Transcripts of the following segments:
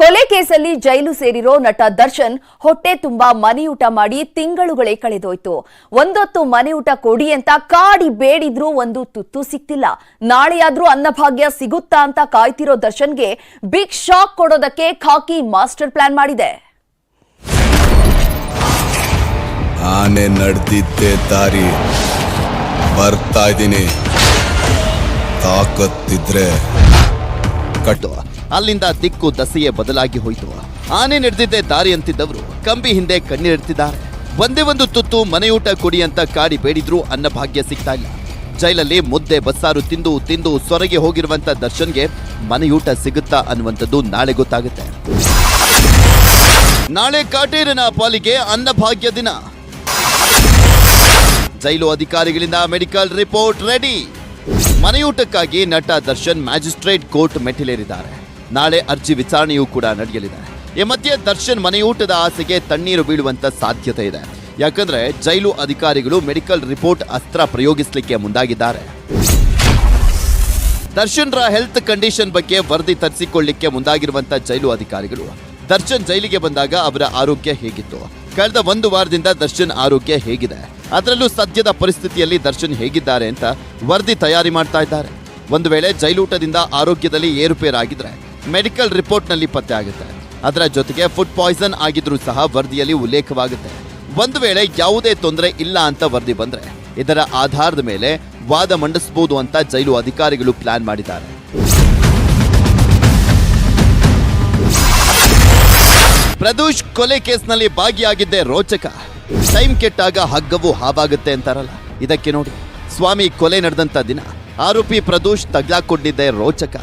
ಕೊಲೆ ಕೇಸಲ್ಲಿ ಜೈಲು ಸೇರಿರೋ ನಟ ದರ್ಶನ್ ಹೊಟ್ಟೆ ತುಂಬಾ ಮನೆಯೂಟ ಮಾಡಿ ತಿಂಗಳುಗಳೇ ಕಳೆದೋಯ್ತು. ಒಂದೊತ್ತು ಮನೆಯೂಟ ಕೊಡಿ ಅಂತ ಕಾಡಿ ಬೇಡಿದ್ರೂ ಒಂದು ತುತ್ತು ಸಿಕ್ತಿಲ್ಲ. ನಾಳೆಯಾದ್ರೂ ಅನ್ನಭಾಗ್ಯ ಸಿಗುತ್ತಾ ಅಂತ ಕಾಯ್ತಿರೋ ದರ್ಶನ್ಗೆ ಬಿಗ್ ಶಾಕ್ ಕೊಡೋದಕ್ಕೆ ಖಾಕಿ ಮಾಸ್ಟರ್ ಪ್ಲಾನ್ ಮಾಡಿದೆ. ಆನೆ ನಡೆದಿದ್ದೆ ದಾರಿ. ಬರ್ತಾ ಇದ್ದೀನಿ. ತಾಕತ್ತಿದ್ರೆ ಕಟ್ಟು ಅಲ್ಲಿಂದ ದಿಕ್ಕು ದಸೆಯೇ ಬದಲಾಗಿ ಹೋಯಿತು. ಆನೆ ನಡೆದಿದ್ದೆ ದಾರಿ ಅಂತಿದ್ದವರು ಕಂಬಿ ಹಿಂದೆ ಕಣ್ಣೀರಿಡ್ತಿದ್ದಾರೆ ಒಂದೇ ಒಂದು ತುತ್ತು ಮನೆಯೂಟ ಕೊಡಿ ಅಂತ ಕಾಡಿ ಬೇಡಿದ್ರೂ ಅನ್ನಭಾಗ್ಯ ಸಿಗ್ತಾ ಇಲ್ಲ. ಜೈಲಲ್ಲಿ ಮುದ್ದೆ ಬಸ್ಸಾರು ತಿಂದು ತಿಂದು ಸೊರಗೆ ಹೋಗಿರುವಂತ ದರ್ಶನ್ಗೆ ಮನೆಯೂಟ ಸಿಗುತ್ತಾ ಅನ್ನುವಂಥದ್ದು ನಾಳೆ ಗೊತ್ತಾಗುತ್ತೆ. ನಾಳೆ ಕಾಟೇರನ ಪಾಲಿಗೆ ಅನ್ನಭಾಗ್ಯ ದಿನ. ಜೈಲು ಅಧಿಕಾರಿಗಳಿಂದ ಮೆಡಿಕಲ್ ರಿಪೋರ್ಟ್ ರೆಡಿ. ಮನೆಯೂಟಕ್ಕಾಗಿ ನಟ ದರ್ಶನ್ ಮ್ಯಾಜಿಸ್ಟ್ರೇಟ್ ಕೋರ್ಟ್ ಮೆಟ್ಟಿಲೇರಿದ್ದಾರೆ. ನಾಳೆ ಅರ್ಜಿ ವಿಚಾರಣೆಯೂ ಕೂಡ ನಡೆಯಲಿದೆ. ಈ ಮಧ್ಯೆ ದರ್ಶನ್ ಮನೆಯೂಟದ ಆಸೆಗೆ ತಣ್ಣೀರು ಬೀಳುವಂತ ಸಾಧ್ಯತೆ ಇದೆ. ಯಾಕಂದ್ರೆ ಜೈಲು ಅಧಿಕಾರಿಗಳು ಮೆಡಿಕಲ್ ರಿಪೋರ್ಟ್ ಅಸ್ತ್ರ ಪ್ರಯೋಗಿಸಲಿಕ್ಕೆ ಮುಂದಾಗಿದ್ದಾರೆ. ದರ್ಶನ್ರ ಹೆಲ್ತ್ ಕಂಡೀಷನ್ ಬಗ್ಗೆ ವರದಿ ತರಿಸಿಕೊಳ್ಳಿಕ್ಕೆ ಮುಂದಾಗಿರುವಂತ ಜೈಲು ಅಧಿಕಾರಿಗಳು. ದರ್ಶನ್ ಜೈಲಿಗೆ ಬಂದಾಗ ಅವರ ಆರೋಗ್ಯ ಹೇಗಿತ್ತು? ಕಳೆದ ಒಂದು ವಾರದಿಂದ ದರ್ಶನ್ ಆರೋಗ್ಯ ಹೇಗಿದೆ? ಅದರಲ್ಲೂ ಸದ್ಯದ ಪರಿಸ್ಥಿತಿಯಲ್ಲಿ ದರ್ಶನ್ ಹೇಗಿದ್ದಾರೆ ಅಂತ ವರದಿ ತಯಾರಿ ಮಾಡ್ತಾ ಇದ್ದಾರೆ. ಒಂದು ವೇಳೆ ಜೈಲೂಟದಿಂದ ಆರೋಗ್ಯದಲ್ಲಿ ಏರುಪೇರಾಗಿದ್ರೆ ಮೆಡಿಕಲ್ ರಿಪೋರ್ಟ್ನಲ್ಲಿ ಪತ್ತೆ ಆಗುತ್ತೆ. ಅದರ ಜೊತೆಗೆ ಫುಡ್ ಪಾಯ್ಸನ್ ಆಗಿದ್ರೂ ಸಹ ವರದಿಯಲ್ಲಿ ಉಲ್ಲೇಖವಾಗುತ್ತೆ. ಒಂದು ವೇಳೆ ಯಾವುದೇ ತೊಂದರೆ ಇಲ್ಲ ಅಂತ ವರದಿ ಬಂದ್ರೆ, ಇದರ ಆಧಾರದ ಮೇಲೆ ವಾದ ಮಂಡಿಸಬಹುದು ಅಂತ ಜೈಲು ಅಧಿಕಾರಿಗಳು ಪ್ಲಾನ್ ಮಾಡಿದ್ದಾರೆ. ಪ್ರದೂಷ್ ಕೊಲೆ ಕೇಸ್ನಲ್ಲಿ ಭಾಗಿಯಾಗಿದ್ದೆ ರೋಚಕ. ಟೈಮ್ ಕೆಟ್ಟಾಗ ಹಗ್ಗವು ಹಾವಾಗುತ್ತೆ ಅಂತಾರಲ್ಲ, ಇದಕ್ಕೆ ನೋಡಿ. ಸ್ವಾಮಿ ಕೊಲೆ ನಡೆದಂತ ದಿನ, ಆರೋಪಿ ಪ್ರದೂಷ್ ತಗ್ಲಾಕೊಂಡಿದ್ದೆ ರೋಚಕ.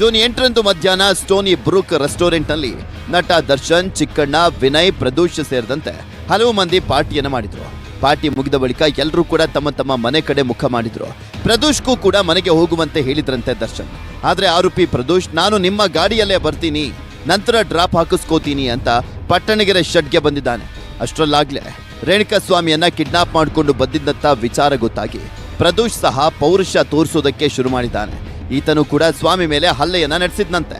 ಜೂನ್ ಎಂಟರಂದು ಮಧ್ಯಾಹ್ನ ಸ್ಟೋನಿ ಬ್ರೂಕ್ ರೆಸ್ಟೋರೆಂಟ್ನಲ್ಲಿ ನಟ ದರ್ಶನ್, ಚಿಕ್ಕಣ್ಣ, ವಿನಯ್, ಪ್ರದೋಷ್ ಸೇರಿದಂತೆ ಹಲವು ಮಂದಿ ಪಾರ್ಟಿಯನ್ನ ಮಾಡಿದ್ರು. ಪಾರ್ಟಿ ಮುಗಿದ ಬಳಿಕ ಎಲ್ಲರೂ ಕೂಡ ತಮ್ಮ ತಮ್ಮ ಮನೆ ಕಡೆ ಮುಖ ಮಾಡಿದ್ರು. ಪ್ರದೋಷ್ಗೂ ಕೂಡ ಮನೆಗೆ ಹೋಗುವಂತೆ ಹೇಳಿದ್ರಂತೆ ದರ್ಶನ್. ಆದರೆ ಆರೋಪಿ ಪ್ರದೋಷ್, ನಾನು ನಿಮ್ಮ ಗಾಡಿಯಲ್ಲೇ ಬರ್ತೀನಿ, ನಂತರ ಡ್ರಾಪ್ ಹಾಕಿಸ್ಕೋತೀನಿ ಅಂತ ಪಟ್ಟಣಗೆರೆ ಶೆಡ್ಗೆ ಬಂದಿದ್ದಾನೆ. ಅಷ್ಟರಲ್ಲಾಗ್ಲೇ ರೇಣುಕಾ ಸ್ವಾಮಿಯನ್ನ ಕಿಡ್ನಾಪ್ ಮಾಡಿಕೊಂಡು ಬಂದಿದ್ದಂತ ವಿಚಾರ ಗೊತ್ತಾಗಿ ಪ್ರದೋಷ್ ಸಹ ಪೌರುಷ ತೋರಿಸೋದಕ್ಕೆ ಶುರು ಮಾಡಿದ್ದಾನೆ. ಈತನು ಕೂಡ ಸ್ವಾಮಿ ಮೇಲೆ ಹಲ್ಲೆಯನ್ನ ನಡೆಸಿದ್ನಂತೆ.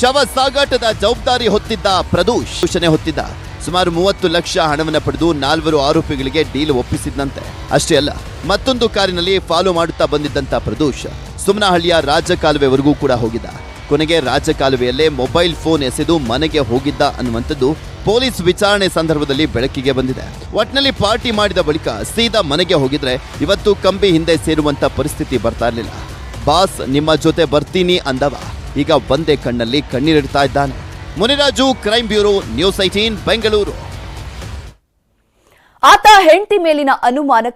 ಶವ ಸಾಗಾಟದ ಜವಾಬ್ದಾರಿ ಹೊತ್ತಿದ್ದ ಪ್ರದೂಷ್ ಸೂಚನೆ ಹೊತ್ತಿದ್ದ ಸುಮಾರು ಮೂವತ್ತು ಲಕ್ಷ ಹಣವನ್ನು ಪಡೆದು ನಾಲ್ವರು ಆರೋಪಿಗಳಿಗೆ ಡೀಲ್ ಒಪ್ಪಿಸಿದ್ದಂತೆ ಅಷ್ಟೇ ಅಲ್ಲ, ಮತ್ತೊಂದು ಕಾರಿನಲ್ಲಿ ಫಾಲೋ ಮಾಡುತ್ತಾ ಬಂದಿದ್ದಂತ ಪ್ರದೂಷ್ ಸುಮನಹಳ್ಳಿಯ ರಾಜಕಾಲುವೆವರೆಗೂ ಕೂಡ ಹೋಗಿದ್ದ. ಕೊನೆಗೆ ರಾಜಕಾಲುವೆಯಲ್ಲೇ ಮೊಬೈಲ್ ಫೋನ್ ಎಸೆದು ಮನೆಗೆ ಹೋಗಿದ್ದ ಅನ್ನುವಂಥದ್ದು ಪೊಲೀಸ್ ವಿಚಾರಣೆ ಸಂದರ್ಭದಲ್ಲಿ ಬೆಳಕಿಗೆ ಬಂದಿದೆ. ಒಟ್ನಲ್ಲಿ ಪಾರ್ಟಿ ಮಾಡಿದ ಬಳಿಕ ಸೀದಾ ಮನೆಗೆ ಹೋಗಿದ್ರೆ ಇವತ್ತು ಕಂಬಿ ಹಿಂದೆ ಸೇರುವಂತ ಪರಿಸ್ಥಿತಿ ಬರ್ತಾ ಇರಲಿಲ್ಲ. ಬಾಸ್, ನಿಮ್ಮ ಜೊತೆ ಬರ್ತೀನಿ ಅಂದವ. ಈಗ ಒಂದೇ ಕಣ್ಣಲ್ಲಿ ಕಣ್ಣೀರಿಡ್ತಾ ಇದ್ದಾನೆ. Muniraju crime bureau, news eighteen, Bengaluru. ಆತ ಹೆಂಡತಿ ಮೇಲಿನ ಅನುಮಾನಕ್ಕೆ